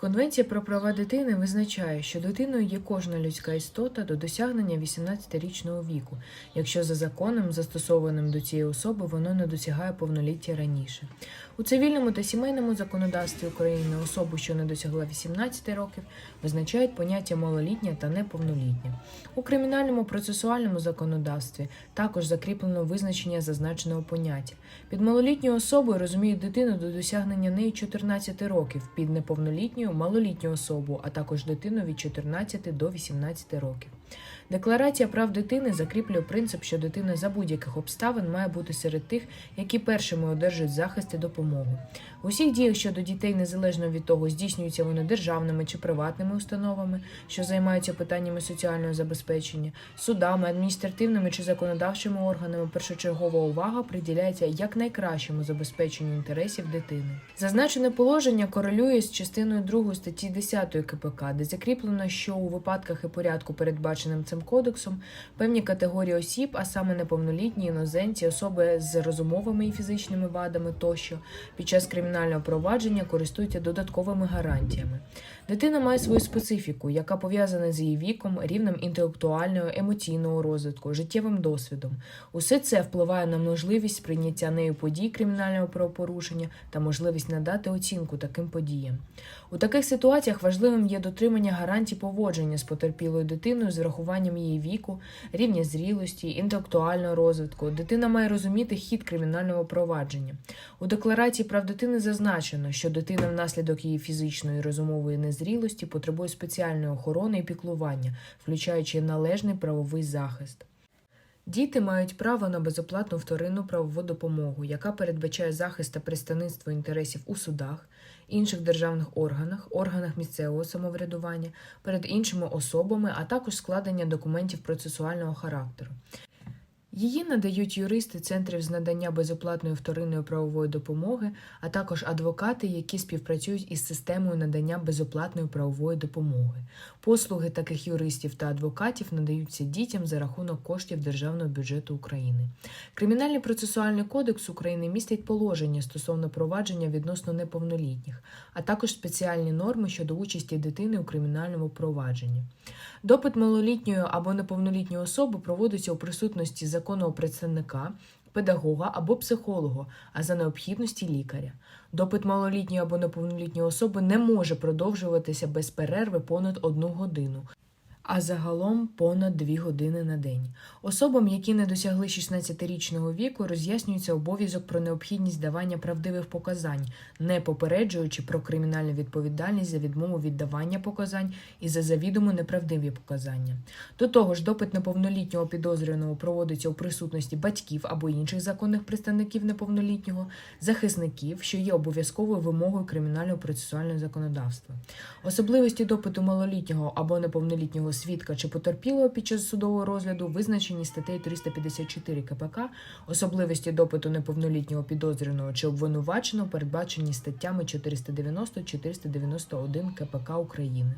Конвенція про права дитини визначає, що дитиною є кожна людська істота до досягнення 18-річного віку, якщо за законом, застосованим до цієї особи, воно не досягає повноліття раніше. У цивільному та сімейному законодавстві України особу, що не досягла 18 років, визначають поняття малолітня та неповнолітня. У кримінальному процесуальному законодавстві також закріплено визначення зазначеного поняття. Під малолітньою особою розуміють дитину до досягнення нею 14 років, під неповнолітньою малолітню особу, а також дитину від 14 до 18 років. Декларація прав дитини закріплює принцип, що дитина за будь-яких обставин має бути серед тих, які першими одержують захист і допомогу. У всіх діях щодо дітей, незалежно від того, здійснюються вони державними чи приватними установами, що займаються питаннями соціального забезпечення, судами, адміністративними чи законодавчими органами, першочергова увага приділяється якнайкращому забезпеченню інтересів дитини. Зазначене положення корелює з частиною 2 статті 10 КПК, де закріплено, що у випадках і порядку, передбаченим цим кодексом, певні категорії осіб, а саме неповнолітні іноземці, особи з розумовими і фізичними вадами тощо, під час кримінального провадження користуються додатковими гарантіями. Дитина має свою специфіку, яка пов'язана з її віком, рівнем інтелектуального, емоційного розвитку, життєвим досвідом. Усе це впливає на можливість прийняття нею подій кримінального правопорушення та можливість надати оцінку таким подіям. У таких ситуаціях важливим є дотримання гарантій поводження з потерпілою дитиною з врахуванням її віку, рівня зрілості, інтелектуального розвитку. Дитина має розуміти хід кримінального провадження. У декларації прав дитини зазначено, що дитина внаслідок її фізичної і розумової незрілості потребує спеціальної охорони і піклування, включаючи належний правовий захист. Діти мають право на безоплатну вторинну правову допомогу, яка передбачає захист та представництво інтересів у судах, інших державних органах, органах місцевого самоврядування, перед іншими особами, а також складення документів процесуального характеру. Її надають юристи центрів з надання безоплатної вторинної правової допомоги, а також адвокати, які співпрацюють із системою надання безоплатної правової допомоги. Послуги таких юристів та адвокатів надаються дітям за рахунок коштів Державного бюджету України. Кримінальний процесуальний кодекс України містить положення стосовно провадження відносно неповнолітніх, а також спеціальні норми щодо участі дитини у кримінальному провадженні. Допит малолітньої або неповнолітньої особи проводиться у присутності законного представника, педагога або психолога, а за необхідності лікаря. Допит малолітньої або неповнолітньої особи не може продовжуватися без перерви понад одну годину. А загалом понад 2 години на день. Особам, які не досягли 16-річного віку, роз'яснюється обов'язок про необхідність давання правдивих показань, не попереджуючи про кримінальну відповідальність за відмову від давання показань і за завідомо неправдиві показання. До того ж, допит неповнолітнього підозрюваного проводиться у присутності батьків або інших законних представників неповнолітнього, захисників, що є обов'язковою вимогою кримінального процесуального законодавства. Особливості допиту малолітнього або неповнолітнього свідка чи потерпілого під час судового розгляду визначені статтею 354 КПК, особливості допиту неповнолітнього підозрюваного чи обвинуваченого передбачені статтями 490-491 КПК України.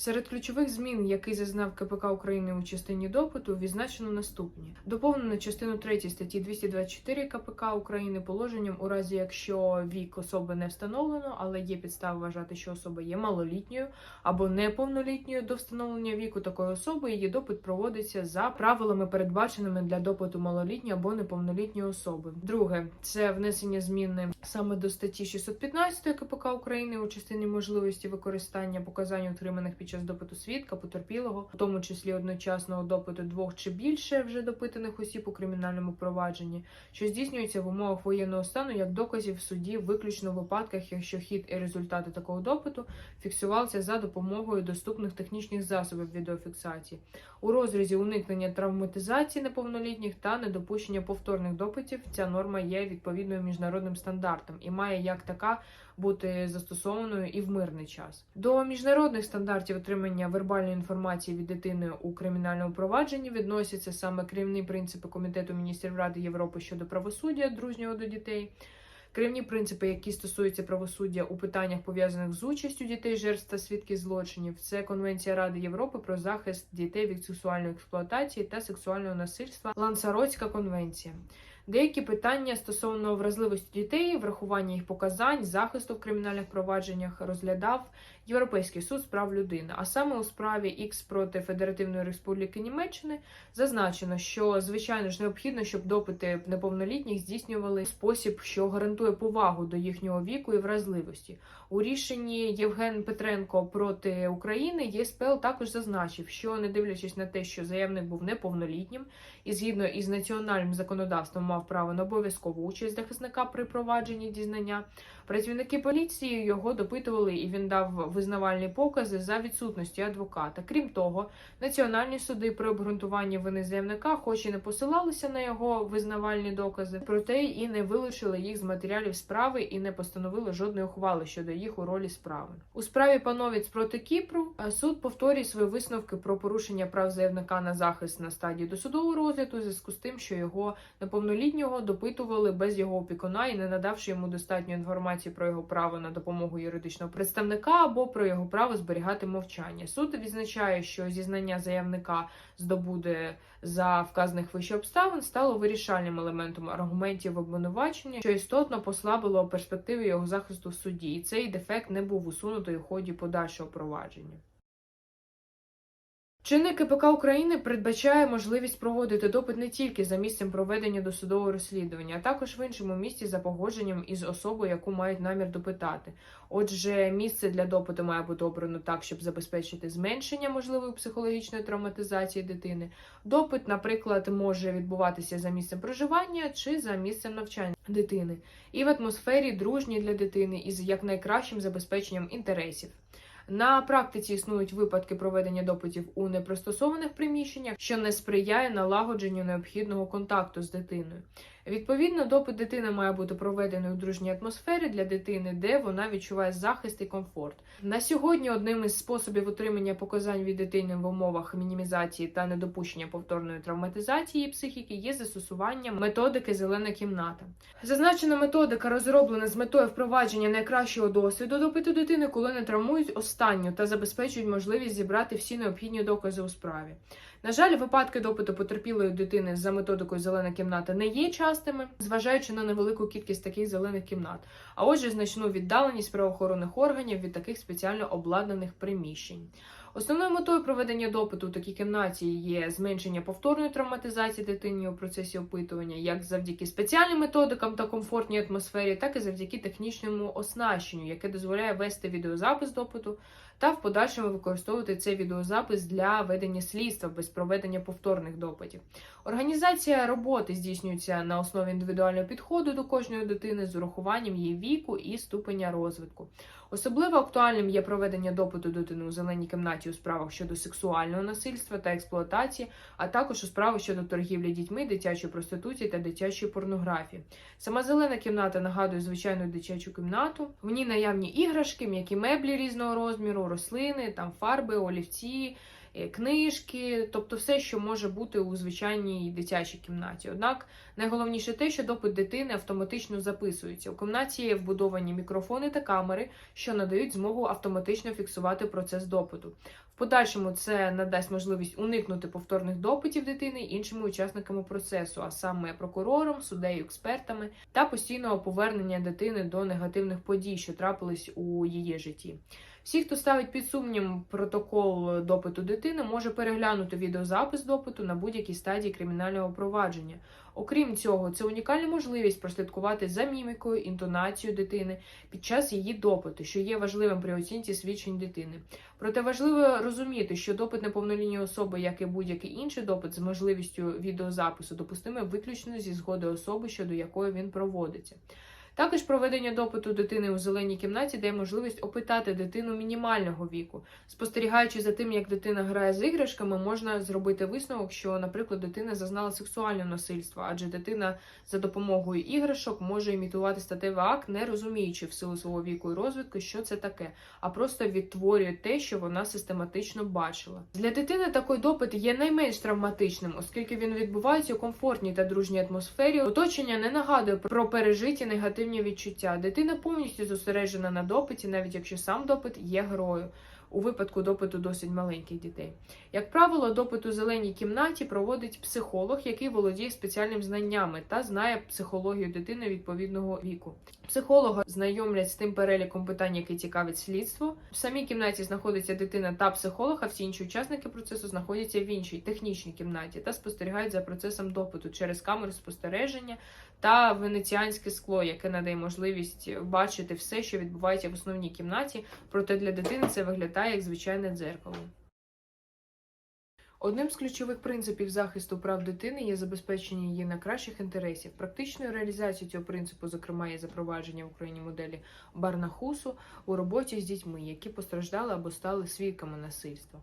Серед ключових змін, які зазнав КПК України у частині допиту, відзначено наступні: доповнено частину 3 статті 224 КПК України положенням, у разі якщо вік особи не встановлено, але є підстави вважати, що особа є малолітньою або неповнолітньою до встановлення віку такої особи, її допит проводиться за правилами, передбаченими для допиту малолітньої або неповнолітньої особи. Друге це внесення зміни саме до статті 615 КПК України у частині можливості використання показань, отриманих під час допиту свідка, потерпілого, в тому числі одночасного допиту двох чи більше вже допитаних осіб у кримінальному провадженні, що здійснюється в умовах воєнного стану як доказів в суді, виключно в випадках, якщо хід і результати такого допиту фіксувалися за допомогою доступних технічних засобів відеофіксації у розрізі уникнення травматизації неповнолітніх та недопущення повторних допитів. Ця норма є відповідною міжнародним стандартам і має як така бути застосованою і в мирний час. До міжнародних стандартів отримання вербальної інформації від дитини у кримінальному провадженні відносяться саме керівні принципи Комітету міністрів Ради Європи щодо правосуддя дружнього до дітей. Керівні принципи, які стосуються правосуддя у питаннях пов'язаних з участю дітей, жертв та свідків злочинів, це Конвенція Ради Європи про захист дітей від сексуальної експлуатації та сексуального насильства, Лансаротська конвенція. Деякі питання стосовно вразливості дітей, врахування їх показань, захисту в кримінальних провадженнях розглядав Європейський суд з прав людини. А саме у справі Ікс проти Федеративної Республіки Німеччини зазначено, що звичайно ж необхідно, щоб допити неповнолітніх здійснювали спосіб, що гарантує повагу до їхнього віку і вразливості. У рішенні Євген Петренко проти України ЄСПЛ також зазначив, що не дивлячись на те, що заявник був неповнолітнім і згідно із національним законодавством мав право на обов'язкову участь захисника при провадженні дізнання. Працівники поліції його допитували, і він дав визнавальні покази за відсутності адвоката. Крім того, національні суди при обґрунтуванні вини заявника, хоч і не посилалися на його визнавальні докази, проте і не вилучили їх з матеріалів справи і не постановили жодної ухвали щодо їх у ролі справи. У справі пановіць проти Кіпру суд повторює свої висновки про порушення прав заявника на захист на стадії досудового розгляду, у зв'язку з тим, що його неповнолітнього допитували без його опікуна і не надавши йому достатньо інформації про його право на допомогу юридичного представника або про його право зберігати мовчання. Суд відзначає, що зізнання заявника здобуде за вказаних вище обставин стало вирішальним елементом аргументів обвинувачення, що істотно послабило перспективи його захисту в суді, і цей дефект не був усунутий у ході подальшого провадження. Чинник КПК України передбачає можливість проводити допит не тільки за місцем проведення досудового розслідування, а також в іншому місці за погодженням із особою, яку мають намір допитати. Отже, місце для допиту має бути обрано так, щоб забезпечити зменшення можливої психологічної травматизації дитини. Допит, наприклад, може відбуватися за місцем проживання чи за місцем навчання дитини, і в атмосфері дружній для дитини із якнайкращим забезпеченням інтересів. На практиці існують випадки проведення допитів у непристосованих приміщеннях, що не сприяє налагодженню необхідного контакту з дитиною. Відповідно, допит дитини має бути проведений у дружній атмосфері для дитини, де вона відчуває захист і комфорт. На сьогодні одним із способів отримання показань від дитини в умовах мінімізації та недопущення повторної травматизації психіки є застосування методики зелена кімната. Зазначена методика розроблена з метою впровадження найкращого досвіду допиту дитини, коли не травмують останню та забезпечують можливість зібрати всі необхідні докази у справі. На жаль, випадки допиту потерпілої дитини за методикою зелена кімната не є частими, зважаючи на невелику кількість таких зелених кімнат, а отже, значну віддаленість правоохоронних органів від таких спеціально обладнаних приміщень. Основною метою проведення допиту у такій кімнаті є зменшення повторної травматизації дитині у процесі опитування, як завдяки спеціальним методикам та комфортній атмосфері, так і завдяки технічному оснащенню, яке дозволяє вести відеозапис допиту та в подальшому використовувати цей відеозапис для ведення слідства без проведення повторних допитів. Організація роботи здійснюється на основі індивідуального підходу до кожної дитини з урахуванням її віку і ступеня розвитку. Особливо актуальним є проведення допиту дитини у зеленій кімнаті у справах щодо сексуального насильства та експлуатації, а також у справах щодо торгівлі дітьми, дитячої проституції та дитячої порнографії. Сама зелена кімната нагадує звичайну дитячу кімнату. В ній наявні іграшки, м'які меблі різного розміру, рослини, там фарби, олівці. Е, Книжки, тобто все, що може бути у звичайній дитячій кімнаті. Однак найголовніше те, що допит дитини автоматично записується. У кімнаті є вбудовані мікрофони та камери, що надають змогу автоматично фіксувати процес допиту. В подальшому це надасть можливість уникнути повторних допитів дитини іншими учасниками процесу, а саме прокурором, суддею, експертами, та постійного повернення дитини до негативних подій, що трапились у її житті. Всі, хто ставить під сумнів протокол допиту дитини, може переглянути відеозапис допиту на будь-якій стадії кримінального провадження. Окрім цього, це унікальна можливість прослідкувати за мімікою, інтонацією дитини під час її допиту, що є важливим при оцінці свідчень дитини. Проте важливо розуміти, що допит неповнолітньої особи, як і будь-який інший допит з можливістю відеозапису, допустимий виключно зі згоди особи, щодо якої він проводиться. Також проведення допиту дитини у зеленій кімнаті дає можливість опитати дитину мінімального віку. Спостерігаючи за тим, як дитина грає з іграшками, можна зробити висновок, що, наприклад, дитина зазнала сексуального насильства, адже дитина за допомогою іграшок може імітувати статевий акт, не розуміючи в силу свого віку і розвитку, що це таке, а просто відтворює те, що вона систематично бачила. Для дитини такий допит є найменш травматичним, оскільки він відбувається у комфортній та дружній атмосфері. Оточення не нагадує про пережиті негативні відчуття. Дитина повністю зосереджена на допиті, навіть якщо сам допит є грою. у випадку допиту досить маленьких дітей. Як правило, допит у зеленій кімнаті проводить психолог, який володіє спеціальними знаннями та знає психологію дитини відповідного віку. Психолога знайомлять з тим переліком питань, які цікавить слідство. В самій кімнаті знаходиться дитина та психолог, а всі інші учасники процесу знаходяться в іншій технічній кімнаті та спостерігають за процесом допиту через камери спостереження та венеціанське скло, яке надає можливість бачити все, що відбувається в основній кімнаті. Проте для дитини це виглядає як звичайне дзеркало. Одним з ключових принципів захисту прав дитини є забезпечення її найкращих інтересів. Практичною реалізацією цього принципу, зокрема, є запровадження в Україні моделі Барнахусу у роботі з дітьми, які постраждали або стали свідками насильства.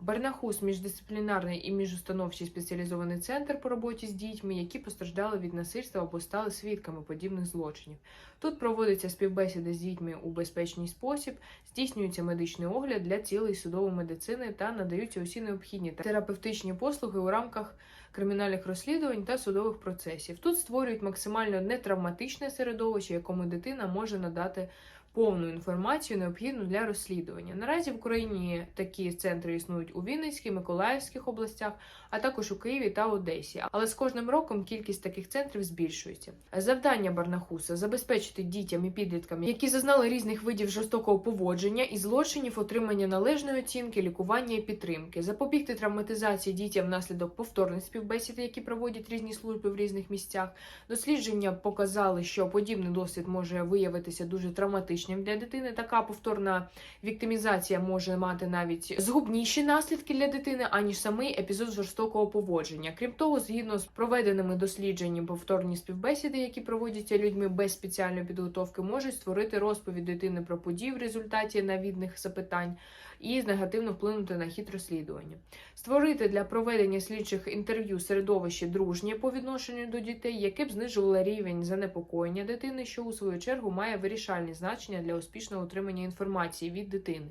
Барнахус міждисциплінарний і міжустановчий спеціалізований центр по роботі з дітьми, які постраждали від насильства або стали свідками подібних злочинів. Тут проводиться співбесіди з дітьми у безпечний спосіб, здійснюється медичний огляд для цілей судової медицини та надаються усі необхідні терапевтичні послуги у рамках кримінальних розслідувань та судових процесів. Тут створюють максимально нетравматичне середовище, якому дитина може надати повну інформацію, необхідну для розслідування. Наразі в Україні такі центри існують у Вінницькій, Миколаївських областях, а також у Києві та Одесі. Але з кожним роком кількість таких центрів збільшується. Завдання Барнахуса забезпечити дітям і підліткам, які зазнали різних видів жорстокого поводження і злочинів, отримання належної оцінки, лікування і підтримки, запобігти травматизації дітям внаслідок повторних співбесід, які проводять різні служби в різних місцях. Дослідження показали, що подібний досвід може виявитися дуже травматичним для дитини. Така повторна віктимізація може мати навіть згубніші наслідки для дитини, аніж самий епізод жорстокого поводження. Крім того, згідно з проведеними дослідженнями, повторні співбесіди, які проводяться людьми без спеціальної підготовки, можуть створити розповідь дитини про події в результаті навідних запитань і негативно вплинути на хід розслідування. Створити для проведення слідчих інтерв'ю середовище дружнє по відношенню до дітей, яке б знижувало рівень занепокоєння дитини, що у свою чергу має вирішальне значення для успішного отримання інформації від дитини.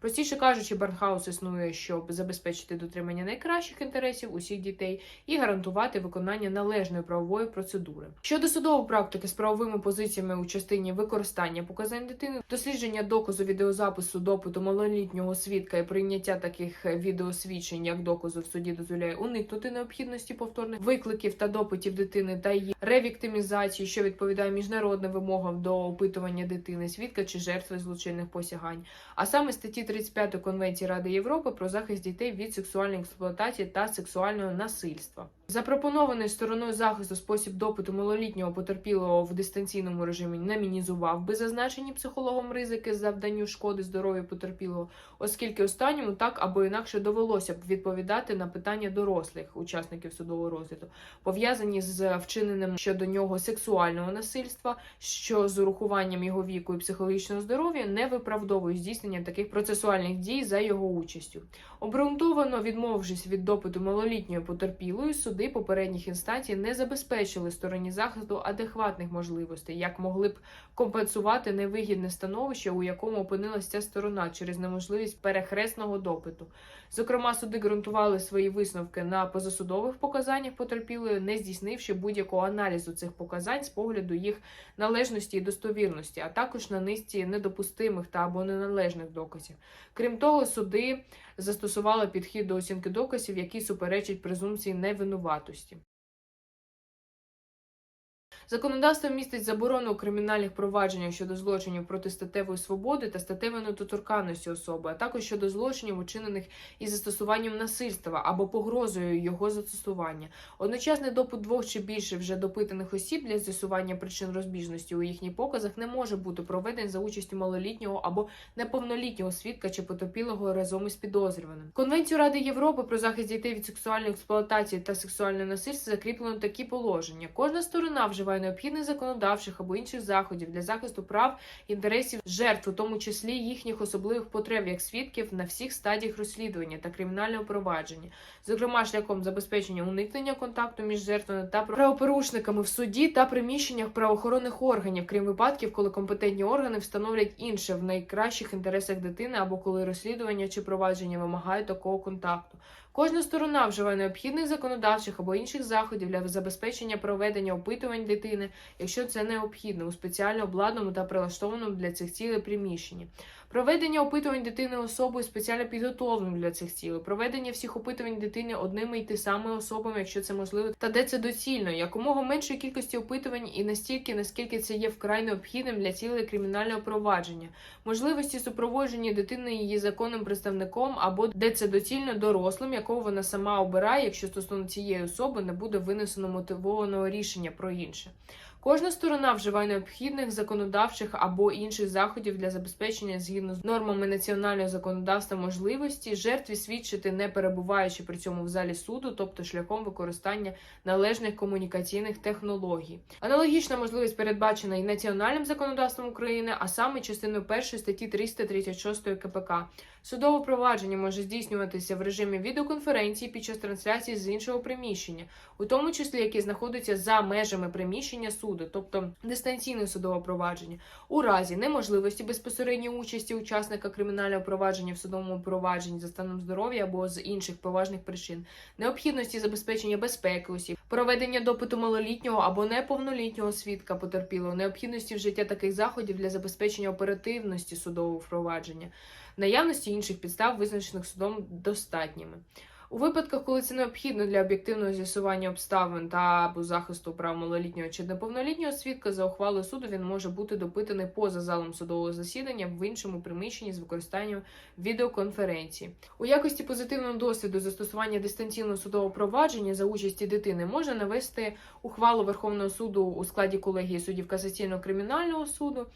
Простіше кажучи, Барнхаус існує, щоб забезпечити дотримання найкращих інтересів усіх дітей і гарантувати виконання належної правової процедури. Щодо судової практики з правовими позиціями у частині використання показань дитини, дослідження доказу відеозапису допиту малолітнього свідка і прийняття таких відеосвідчень як доказу в суді дозволяє уникнути необхідності повторних викликів та допитів дитини та її ревіктимізації, що відповідає міжнародним вимогам до опитування дитини, свідка чи жертви злочинних посягань, а саме статті 35 Конвенції Ради Європи про захист дітей від сексуальної експлуатації та сексуального насильства. Запропонований стороною захисту спосіб допиту малолітнього потерпілого в дистанційному режимі не мінізував би зазначені психологом ризики завданню шкоди здоров'ю потерпілого, оскільки останньому так або інакше довелося б відповідати на питання дорослих учасників судового розгляду, пов'язані з вчиненим щодо нього сексуального насильства, що з урахуванням його віку і психологічного здоров'я не виправдовує здійснення таких процесуальних дій за його участю. Обґрунтовано відмовившись від допиту малолітньої потерпілої, суди попередніх інстанцій не забезпечили стороні захисту адекватних можливостей, як могли б компенсувати невигідне становище, у якому опинилася ця сторона через неможливість перехресного допиту. Зокрема, суди ґрунтували свої висновки на позасудових показаннях потерпілої, не здійснивши будь-якого аналізу цих показань з погляду їх належності і достовірності, а також на низці недопустимих та або неналежних доказів. Крім того, суди застосували підхід до оцінки доказів, який суперечить презумпції невинуватості. Законодавство містить заборону у кримінальних провадженнях щодо злочинів проти статевої свободи та статевої недоторканності особи, а також щодо злочинів, учинених із застосуванням насильства або погрозою його застосування. Одночасний допит двох чи більше вже допитаних осіб для з'ясування причин розбіжності у їхніх показах не може бути проведений за участю малолітнього або неповнолітнього свідка чи потерпілого разом із підозрюваним. Конвенцію Ради Європи про захист дітей від сексуальної експлуатації та сексуального насильства закріплено такі положення. Кожна сторона вживає необхідних законодавчих або інших заходів для захисту прав інтересів жертв, у тому числі їхніх особливих потреб як свідків на всіх стадіях розслідування та кримінального провадження, зокрема шляхом забезпечення уникнення контакту між жертвами та правопорушниками в суді та приміщеннях правоохоронних органів, крім випадків, коли компетентні органи встановлять інше в найкращих інтересах дитини або коли розслідування чи провадження вимагає такого контакту. Кожна сторона вживає необхідних законодавчих або інших заходів для забезпечення проведення опитувань дитини, якщо це необхідно, у спеціально обладнаному та прилаштованому для цих цілей приміщенні. Проведення опитувань дитини особою спеціально підготовленим для цих цілей, проведення всіх опитувань дитини одними й ті самими особами, якщо це можливо, та де це доцільно, якомога меншої кількості опитувань і настільки, наскільки це є вкрай необхідним для цілей кримінального провадження, можливості супроводження дитини її законним представником або де це доцільно дорослим, якого вона сама обирає, якщо стосовно цієї особи не буде винесено мотивованого рішення про інше. Кожна сторона вживає необхідних законодавчих або інших заходів для забезпечення згідно з нормами національного законодавства можливості жертві свідчити, не перебуваючи при цьому в залі суду, тобто шляхом використання належних комунікаційних технологій. Аналогічна можливість передбачена і національним законодавством України, а саме частиною 1 статті 336 КПК. Судове провадження може здійснюватися в режимі відеоконференції під час трансляції з іншого приміщення, у тому числі які знаходяться за межами приміщення суду, тобто дистанційне судове провадження, у разі неможливості безпосередньої участі учасника кримінального провадження в судовому провадженні за станом здоров'я або з інших поважних причин, необхідності забезпечення безпеки осіб, проведення допиту малолітнього або неповнолітнього свідка потерпілого, необхідності вжиття таких заходів для забезпечення оперативності судового провадження, наявності інших підстав, визначених судом, достатніми. У випадках, коли це необхідно для об'єктивного з'ясування обставин та або захисту прав малолітнього чи неповнолітнього свідка, за ухвалою суду він може бути допитаний поза залом судового засідання в іншому приміщенні з використанням відеоконференції. У якості позитивного досвіду застосування дистанційного судового провадження за участі дитини можна навести ухвалу Верховного суду у складі колегії суддів касаційного кримінального суду.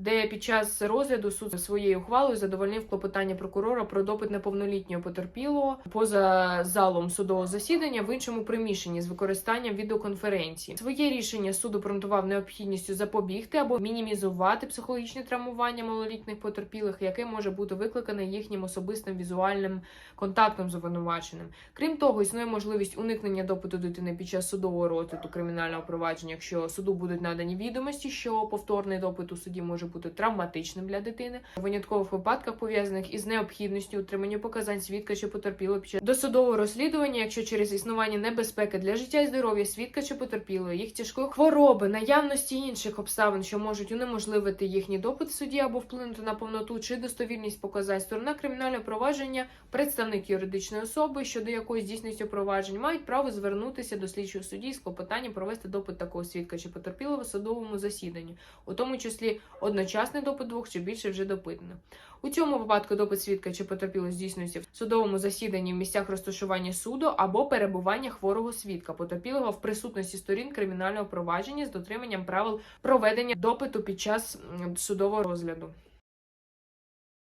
Де під час розгляду суд своєю ухвалою задовольнив клопотання прокурора про допит неповнолітнього потерпілого поза залом судового засідання в іншому приміщенні з використанням відеоконференції. Своє рішення суд обґрунтував необхідністю запобігти або мінімізувати психологічне травмування малолітніх потерпілих, яке може бути викликане їхнім особистим візуальним контактом з обвинуваченим. Крім того, існує можливість уникнення допиту дитини під час судового розгляду кримінального провадження, якщо суду будуть надані відомості, що повторний допит у суді може бути травматичним для дитини у виняткових випадках, пов'язаних із необхідністю утримання показань свідка чи потерпілого під час досудового розслідування, якщо через існування небезпеки для життя і здоров'я свідка чи потерпілого, їх тяжкої хвороби, наявності інших обставин, що можуть унеможливити їхній допит в суді або вплинути на повноту чи достовірність показань, сторона кримінального провадження, представник юридичної особи, щодо якої здійснюється проваджень, мають право звернутися до слідчого судді з клопотанням провести допит такого свідка чи потерпілого в судовому засіданні, у тому числі одночасний допит двох чи більше вже допитано. У цьому випадку допит свідка чи потерпілого здійснюється в судовому засіданні в місцях розташування суду або перебування хворого свідка потерпілого в присутності сторін кримінального провадження з дотриманням правил проведення допиту під час судового розгляду.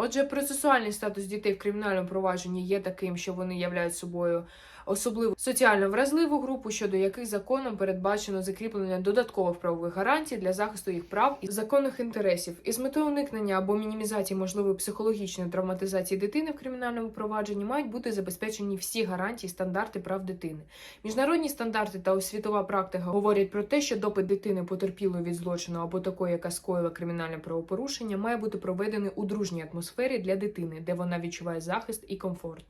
Отже, процесуальний статус дітей в кримінальному провадженні є таким, що вони являють собою особливо соціально вразливу групу, щодо яких законом передбачено закріплення додаткових правових гарантій для захисту їх прав і законних інтересів. І з метою уникнення або мінімізації можливої психологічної травматизації дитини в кримінальному провадженні мають бути забезпечені всі гарантії стандарти прав дитини. Міжнародні стандарти та освітова практика говорять про те, що допит дитини потерпілої від злочину або такої, яка скоїла кримінальне правопорушення, має бути проведений у дружній атмосфері для дитини, де вона відчуває захист і комфорт.